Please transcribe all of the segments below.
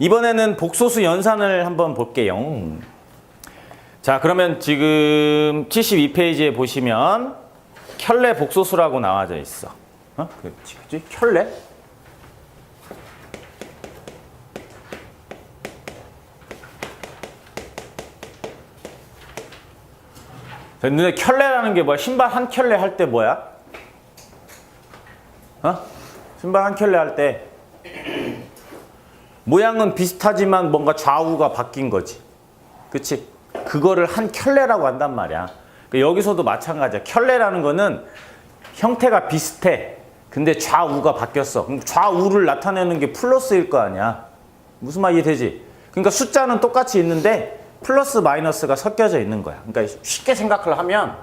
이번에는 복소수 연산을 한번 볼게요. 자, 그러면 지금 72페이지에 보시면 켤레 복소수라고 나와져 있어. 어? 그렇지, 그렇지? 켤레? 자, 근데 켤레라는 게 뭐야? 신발 한 켤레 할 때 뭐야? 어? 신발 한 켤레 할 때 모양은 비슷하지만 뭔가 좌우가 바뀐 거지. 그치? 그거를 한 켤레라고 한단 말이야. 그러니까 여기서도 마찬가지야. 켤레라는 거는 형태가 비슷해. 근데 좌우가 바뀌었어. 그럼 좌우를 나타내는 게 플러스일 거 아니야. 무슨 말 이해되지? 그러니까 숫자는 똑같이 있는데 플러스 마이너스가 섞여져 있는 거야. 그러니까 쉽게 생각을 하면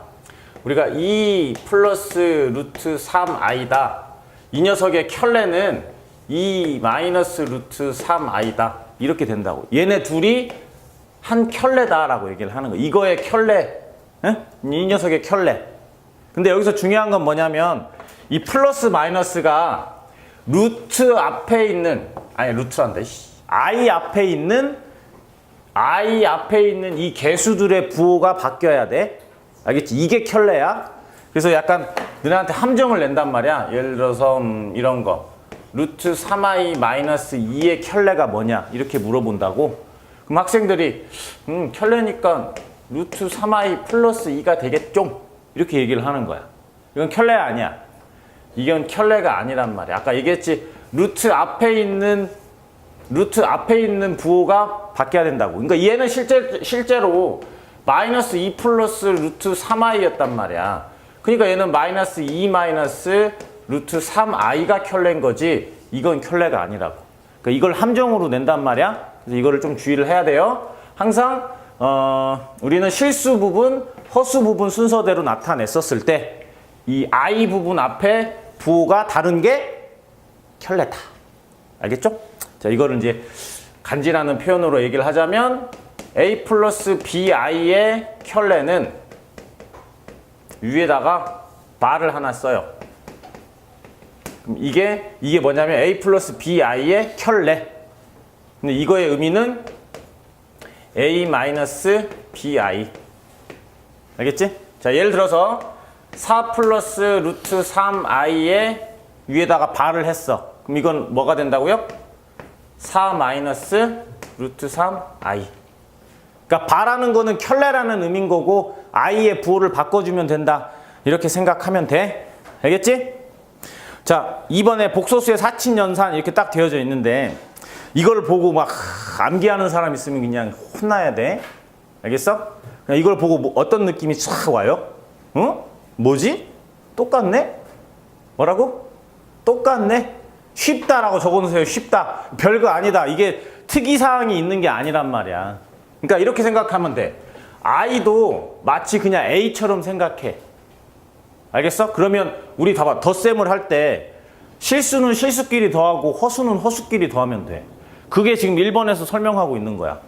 우리가 2 플러스 루트 3i다. 이 녀석의 켤레는 2 마이너스 루트 3i다. 이렇게 된다고. 얘네 둘이 한 켤레다라고 얘기를 하는 거야. 이거의 켤레. 에? 이 녀석의 켤레. 근데 여기서 중요한 건 뭐냐면 이 플러스 마이너스가 루트 앞에 있는 아니 루트란다. 씨. i 앞에 있는 i 앞에 있는 이 개수들의 부호가 바뀌어야 돼. 알겠지? 이게 켤레야. 그래서 약간 너네한테 함정을 낸단 말이야. 예를 들어서 음, 이런 거. 루트 3i 마이너스 2의 켤레가 뭐냐? 이렇게 물어본다고. 그럼 학생들이 음, 켤레니까 루트 3i 플러스 2가 되겠죠? 이렇게 얘기를 하는 거야. 이건 켤레 아니야. 이건 켤레가 아니란 말이야. 아까 얘기했지. 루트 앞에 있는 루트 앞에 있는 부호가 바뀌어야 된다고. 그러니까 얘는 실제, 실제로 마이너스 2 플러스 루트 3i였단 말이야. 그러니까 얘는 마이너스 2 마이너스 루트 3i가 켤레인 거지 이건 켤레가 아니라고. 그러니까 이걸 함정으로 낸단 말이야. 그래서 이거를 좀 주의를 해야 돼요. 항상 어, 우리는 실수 부분, 허수 부분 순서대로 나타냈었을 때 이 i 부분 앞에 부호가 다른 게 켤레다. 알겠죠? 자, 이거를 이제 간지라는 표현으로 얘기를 하자면 a 플러스 bi의 켤레는 위에다가 bar을 하나 써요. 그럼 이게 이게 뭐냐면 a 플러스 bi의 켤레. 근데 이거의 의미는 a 마이너스 bi. 알겠지? 자, 예를 들어서 4 플러스 루트 3i의 위에다가 bar을 했어. 그럼 이건 뭐가 된다고요? 4 마이너스 루트 3i. 그러니까 바라는 거는 켤레라는 의미인 거고 i의 부호를 바꿔주면 된다. 이렇게 생각하면 돼. 알겠지? 자, 이번에 복소수의 사친 연산 이렇게 딱 되어져 있는데 이걸 보고 막 암기하는 사람 있으면 그냥 혼나야 돼. 알겠어? 그냥 이걸 보고 뭐 어떤 느낌이 싹 와요? 어? 뭐지? 똑같네? 뭐라고? 똑같네? 쉽다라고 적어놓으세요. 쉽다. 별거 아니다. 이게 특이사항이 있는 게 아니란 말이야. 그러니까 이렇게 생각하면 돼. I도 마치 그냥 A처럼 생각해. 알겠어? 그러면 우리 봐봐. 덧셈을 할 때 실수는 실수끼리 더하고 허수는 허수끼리 더하면 돼. 그게 지금 1번에서 설명하고 있는 거야.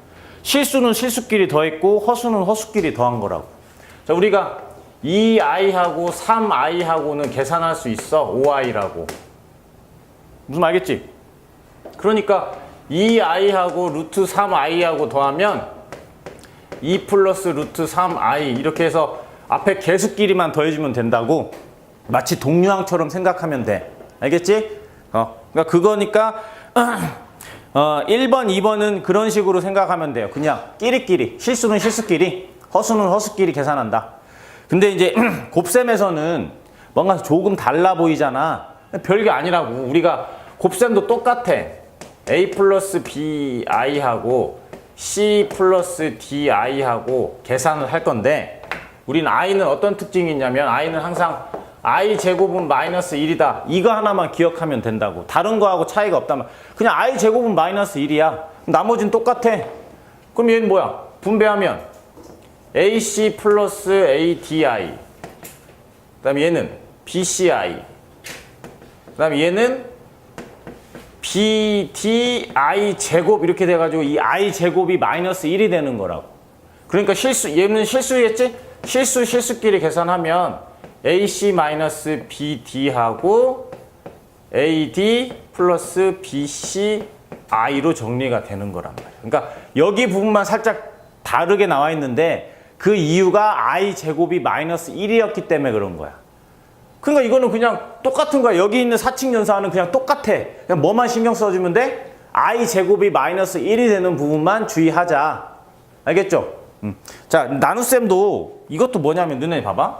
실수는 실수끼리 더했고 허수는 허수끼리 더한 거라고. 자, 우리가 2i하고 3i하고는 계산할 수 있어. 5i라고. 무슨 말 알겠지? 그러니까 2i하고 루트 3i하고 더하면 2 플러스 루트 3i 이렇게 해서 앞에 개수끼리만 더해주면 된다고 마치 동류항처럼 생각하면 돼. 알겠지? 어, 그러니까 그거니까 어, 1번, 2번은 그런 식으로 생각하면 돼요. 그냥 끼리끼리 실수는 실수끼리 허수는 허수끼리 계산한다. 근데 이제 곱셈에서는 뭔가 조금 달라 보이잖아. 별게 아니라고. 우리가 곱셈도 똑같아. a 플러스 bi하고 c 플러스 di하고 계산을 할 건데 우리는 i는 어떤 특징이 있냐면 i는 항상 i 제곱은 마이너스 1이다. 이거 하나만 기억하면 된다고. 다른 거하고 차이가 없다면 그냥 i 제곱은 마이너스 1이야. 나머지는 똑같아. 그럼 얘는 뭐야? 분배하면 ac 플러스 adi 그 다음에 얘는 bci 그 다음에 얘는 bdi 제곱 이렇게 돼가지고 이 i 제곱이 마이너스 1이 되는 거라고. 그러니까 실수 얘는 실수겠지? 실수 실수끼리 계산하면 ac 마이너스 bd하고 ad 플러스 bc i로 정리가 되는 거란 말이에요. 그러니까 여기 부분만 살짝 다르게 나와 있는데 그 이유가 i 제곱이 마이너스 1이었기 때문에 그런 거야. 그러니까 이거는 그냥 똑같은 거야. 여기 있는 사칙 연산은 그냥 똑같아. 그냥 뭐만 신경 써주면 돼? i 제곱이 마이너스 1이 되는 부분만 주의하자. 알겠죠? 음. 자, 나눗셈도 이것도 뭐냐면 눈에 봐봐.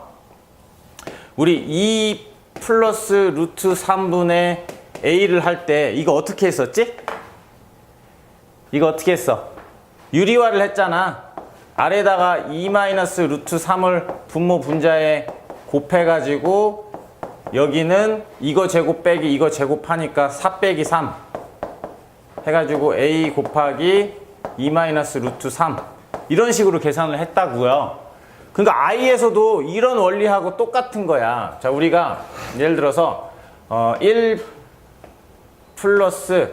우리 2 플러스 루트 3분의 a를 할 때 이거 어떻게 했었지? 이거 어떻게 했어? 유리화를 했잖아. 아래다가 2 마이너스 루트 3을 분모 분자에 곱해가지고 여기는 이거 제곱 빼기 이거 제곱하니까 4 빼기 3 해가지고 a 곱하기 2 마이너스 루트 3 이런 식으로 계산을 했다고요. 그러니까 i에서도 이런 원리하고 똑같은 거야. 자 우리가 예를 들어서 어, 1 플러스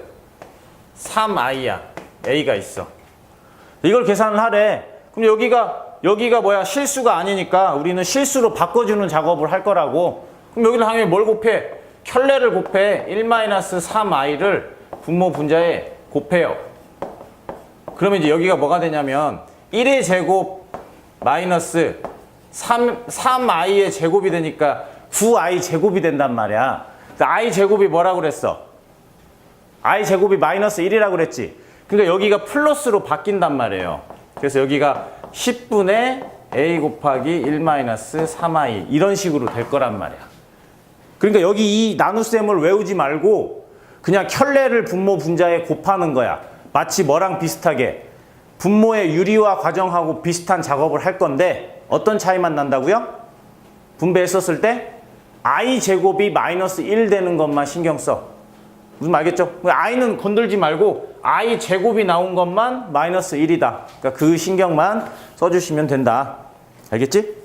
3i야. a가 있어. 이걸 계산을 하래. 그럼 여기가 여기가 뭐야 실수가 아니니까 우리는 실수로 바꿔주는 작업을 할 거라고. 그럼 여기는 당연히 뭘 곱해? 켤레를 곱해 1-3i를 분모 분자에 곱해요. 그러면 이제 여기가 뭐가 되냐면 1의 제곱 마이너스 3, 3i의 제곱이 되니까 9i 제곱이 된단 말이야. i 제곱이 뭐라고 그랬어? i 제곱이 마이너스 1이라고 그랬지. 그러니까 여기가 플러스로 바뀐단 말이에요. 그래서 여기가 10분의 a 곱하기 1 마이너스 3i 이런 식으로 될 거란 말이야. 그러니까 여기 이 나눗셈을 외우지 말고 그냥 켤레를 분모 분자에 곱하는 거야. 마치 뭐랑 비슷하게 분모의 유리화 과정하고 비슷한 작업을 할 건데 어떤 차이만 난다고요? 분배했었을 때 i 제곱이 마이너스 1 되는 것만 신경 써. 무슨 말 알겠죠? i는 건들지 말고 i 제곱이 나온 것만 마이너스 1이다. 그러니까 그 신경만 써주시면 된다. 알겠지?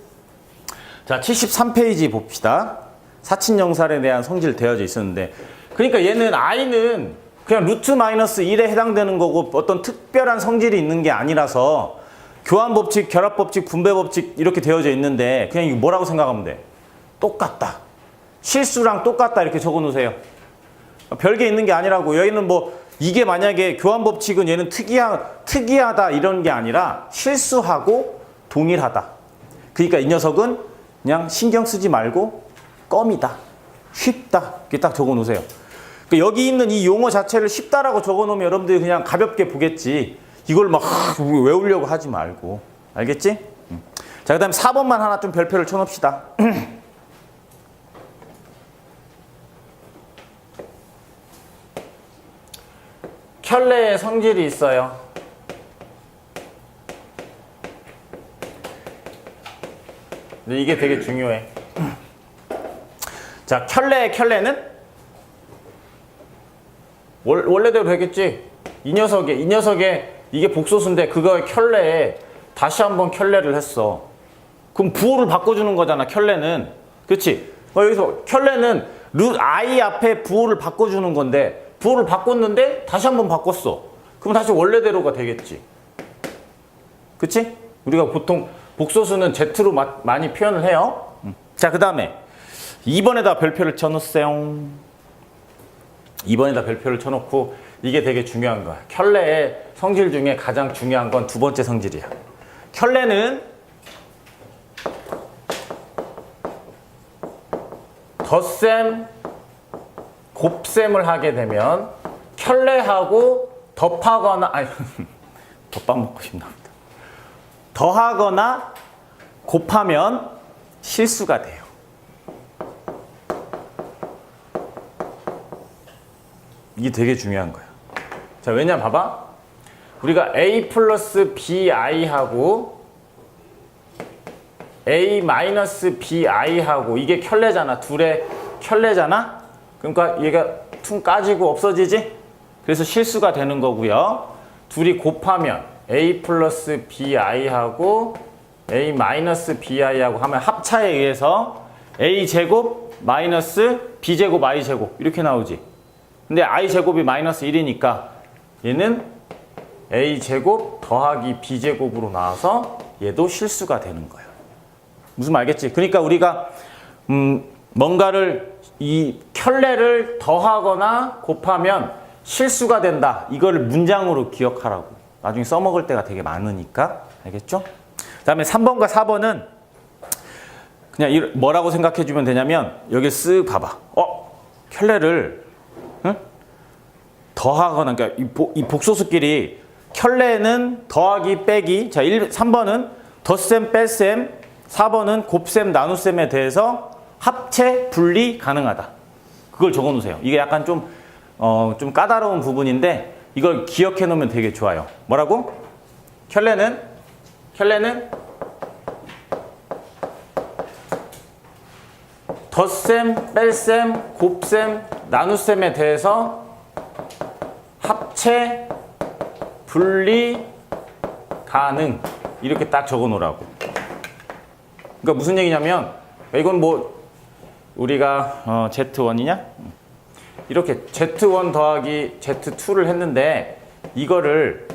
자, 73페이지 봅시다. 사친 영살에 대한 성질 되어져 있었는데 그러니까 얘는 i는 그냥 루트 마이너스 1에 해당되는 거고 어떤 특별한 성질이 있는 게 아니라서 교환 법칙, 결합 법칙, 분배 법칙 이렇게 되어져 있는데 그냥 이거 뭐라고 생각하면 돼? 똑같다. 실수랑 똑같다 이렇게 적어 놓으세요. 별게 있는 게 아니라고 여기는 뭐 이게 만약에 교환 법칙은 얘는 특이하, 특이하다 이런 게 아니라 실수하고 동일하다. 그러니까 이 녀석은 그냥 신경 쓰지 말고 껌이다. 쉽다. 이렇게 딱 적어 놓으세요. 그러니까 여기 있는 이 용어 자체를 쉽다라고 적어 놓으면 여러분들이 그냥 가볍게 보겠지. 이걸 막 외우려고 하지 말고. 알겠지? 음. 자, 그 다음에 4번만 하나 좀 별표를 쳐놓읍시다. 켤레의 성질이 있어요. 이게 되게 중요해. 자, 켤레의 켤레는 월, 원래대로 되겠지. 이 녀석에 이 녀석에 이게 복소수인데 그거의 켤레에 다시 한번 켤레를 했어. 그럼 부호를 바꿔주는 거잖아. 켤레는 그렇지. 어, 여기서 켤레는 루 i 앞에 부호를 바꿔주는 건데 부호를 바꿨는데 다시 한번 바꿨어. 그럼 다시 원래대로가 되겠지. 그치? 우리가 보통 복소수는 Z로 마, 많이 표현을 해요. 음. 자, 그 다음에 2번에다 별표를 쳐놓으세요. 2번에다 별표를 쳐놓고 이게 되게 중요한 거야. 켤레의 성질 중에 가장 중요한 건 두 번째 성질이야. 켤레는 덧셈, 곱셈을 하게 되면 켤레하고 덮하거나 아니 덮밥 먹고 싶나. 더하거나 곱하면 실수가 돼요. 이게 되게 중요한 거야. 자, 왜냐 봐봐. 우리가 a 플러스 bi 하고 a 마이너스 bi 하고 이게 켤레잖아. 둘의 켤레잖아. 그러니까 얘가 퉁 까지고 없어지지? 그래서 실수가 되는 거고요. 둘이 곱하면 a 플러스 bi 하고 a 마이너스 bi 하고 하면 합차에 의해서 a 제곱 마이너스 b 제곱 i 제곱 이렇게 나오지. 근데 i 제곱이 마이너스 1이니까 얘는 a 제곱 더하기 b 제곱으로 나와서 얘도 실수가 되는 거예요. 무슨 말 알겠지? 그러니까 우리가 음 뭔가를 이 켤레를 더하거나 곱하면 실수가 된다. 이걸 문장으로 기억하라고. 나중에 써먹을 때가 되게 많으니까. 알겠죠? 그 다음에 3번과 4번은 그냥 이- 뭐라고 생각해 주면 되냐면 여기 쓱 봐봐. 어? 켤레를 응? 더하거나 그러니까 이, 복소수끼리 켤레는 더하기 빼기 자 1, 3번은 덧셈 뺄셈 4번은 곱셈 나눗셈에 대해서 합체 분리 가능하다 그걸 적어 놓으세요 이게 약간 좀, 어, 좀 까다로운 부분인데 이걸 기억해 놓으면 되게 좋아요 뭐라고? 켤레는 켤레는 덧셈, 뺄셈, 곱셈, 나눗셈에 대해서 합체, 분리, 가능 이렇게 딱 적어 놓으라고. 그러니까 무슨 얘기냐면 이건 뭐 우리가 어, Z1이냐? 이렇게 Z1 더하기 Z2를 했는데 이거를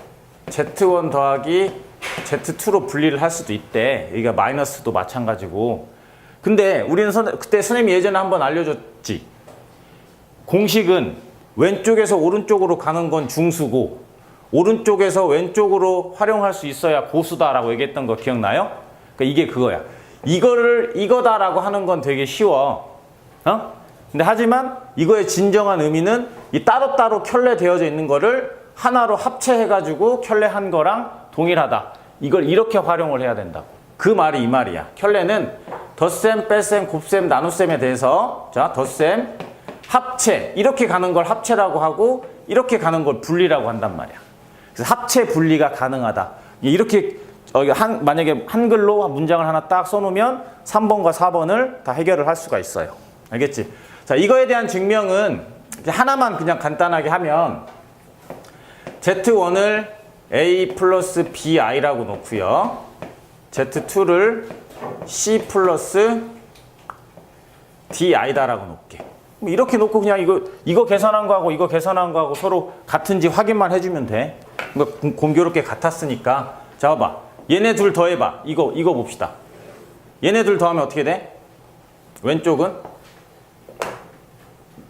Z1 더하기 Z2로 분리를 할 수도 있대. 여기가 마이너스도 마찬가지고. 근데 우리는 선, 그때 선생님이 예전에 한번 알려줬지. 공식은 왼쪽에서 오른쪽으로 가는 건 중수고 오른쪽에서 왼쪽으로 활용할 수 있어야 고수다라고 얘기했던 거 기억나요? 그러니까 이게 그거야. 이거를 이거다라고 하는 건 되게 쉬워. 어? 근데 하지만 이거의 진정한 의미는 이 따로따로 켤레 되어져 있는 거를 하나로 합체해가지고 켤레 한 거랑 동일하다. 이걸 이렇게 활용을 해야 된다고. 그 말이 이 말이야. 켤레는 덧셈, 뺄셈, 곱셈, 나눗셈에 대해서 자 덧셈, 합체 이렇게 가는 걸 합체라고 하고 이렇게 가는 걸 분리라고 한단 말이야. 그래서 합체 분리가 가능하다. 이렇게 어, 한, 만약에 한글로 문장을 하나 딱 써놓으면 3번과 4번을 다 해결을 할 수가 있어요. 알겠지? 자, 이거에 대한 증명은 하나만 그냥 간단하게 하면 Z1을 A 플러스 BI라고 놓고요. Z2를 C 플러스 DI다라고 놓을게. 뭐 이렇게 놓고 그냥 이거 이거 계산한 거하고 이거 계산한 거하고 서로 같은지 확인만 해주면 돼. 그러니까 공- 공교롭게 같았으니까 자 봐봐. 얘네 둘 더해봐. 이거 이거 봅시다. 얘네 둘 더하면 어떻게 돼? 왼쪽은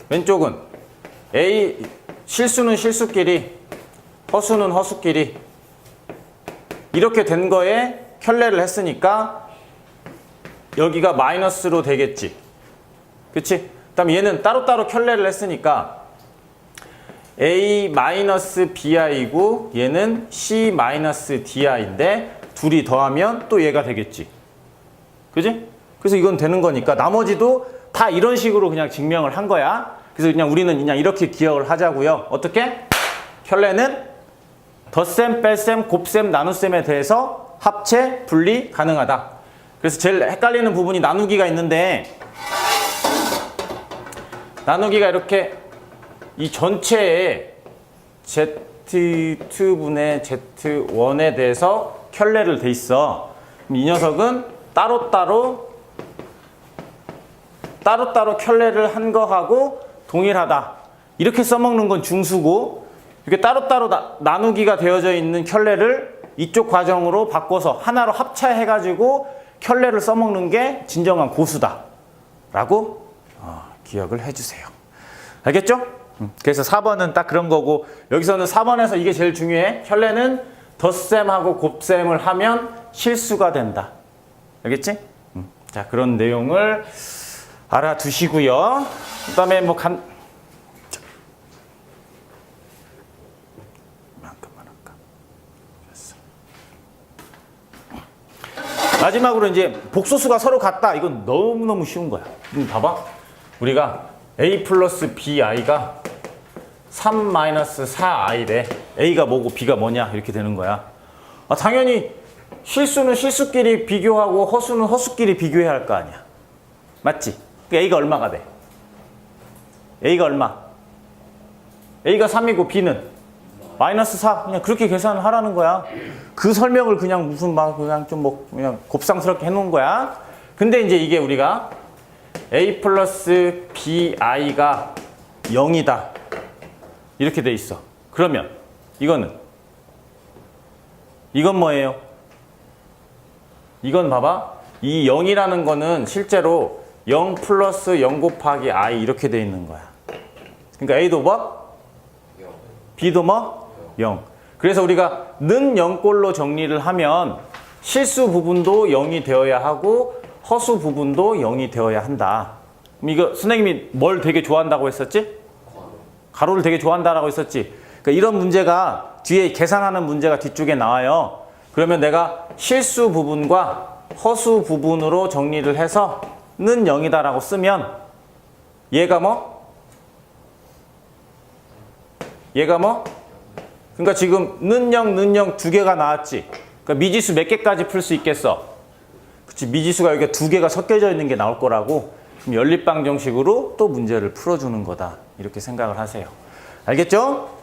왼쪽은 A 실수는 실수끼리 허수는 허수끼리 이렇게 된 거에 켤레를 했으니까 여기가 마이너스로 되겠지. 그치? 그 다음 얘는 따로따로 켤레를 했으니까 A 마이너스 BI고 얘는 C 마이너스 DI인데 둘이 더하면 또 얘가 되겠지. 그지? 그래서 이건 되는 거니까 나머지도 다 이런 식으로 그냥 증명을 한 거야. 그래서 그냥 우리는 그냥 이렇게 기억을 하자고요. 어떻게? 켤레는 덧셈, 뺄셈, 곱셈, 나눗셈에 대해서 합체, 분리 가능하다. 그래서 제일 헷갈리는 부분이 나누기가 있는데 나누기가 이렇게 이 전체에 Z2분의 Z1에 대해서 켤레를 돼 있어. 이 녀석은 따로따로 따로따로 켤레를 한 거하고 동일하다. 이렇게 써먹는 건 중수고 이렇게 따로따로 나, 나누기가 되어져 있는 켤레를 이쪽 과정으로 바꿔서 하나로 합체해가지고 켤레를 써먹는 게 진정한 고수다. 라고 어, 기억을 해주세요. 알겠죠? 음, 그래서 4번은 딱 그런 거고 여기서는 4번에서 이게 제일 중요해. 켤레는 덧셈하고 곱셈을 하면 실수가 된다. 알겠지? 음, 자 그런 내용을 알아두시고요. 그다음에 뭐 간. 자. 만큼만 할까? 됐어. 마지막으로 이제 복소수가 서로 같다. 이건 너무너무 쉬운 거야. 음, 봐봐. 우리가 a 플러스 bi가 3 마이너스 4i래. a가 뭐고 b가 뭐냐 이렇게 되는 거야. 아, 당연히 실수는 실수끼리 비교하고 허수는 허수끼리 비교해야 할 거 아니야. 맞지? 그 a가 얼마가 돼? a가 얼마? a가 3이고 b는 마이너스 4 그냥 그렇게 계산을 하라는 거야. 그 설명을 그냥 무슨 막 그냥 좀 뭐 그냥 곱상스럽게 해놓은 거야. 근데 이제 이게 우리가 a 플러스 bi가 0이다 이렇게 돼 있어. 그러면 이거는 이건 뭐예요? 이건 봐봐. 이 0이라는 거는 실제로 0 플러스 0 곱하기 i 이렇게 돼 있는 거야. 그러니까 a도 뭐? B도 뭐? 0. 그래서 우리가 는 0꼴로 정리를 하면 실수 부분도 0이 되어야 하고 허수 부분도 0이 되어야 한다. 이거 선생님이 뭘 되게 좋아한다고 했었지? 가로를 되게 좋아한다라고 했었지. 그러니까 이런 문제가 뒤에 계산하는 문제가 뒤쪽에 나와요. 그러면 내가 실수 부분과 허수 부분으로 정리를 해서 는 0이다라고 쓰면 얘가 뭐? 얘가 뭐? 그러니까 지금 는 0, 는0두 개가 나왔지. 그러니까 미지수 몇 개까지 풀 수 있겠어? 그치 미지수가 여기 두 개가 섞여져 있는 게 나올 거라고 그럼 연립방 정식으로 또 문제를 풀어주는 거다 이렇게 생각을 하세요. 알겠죠?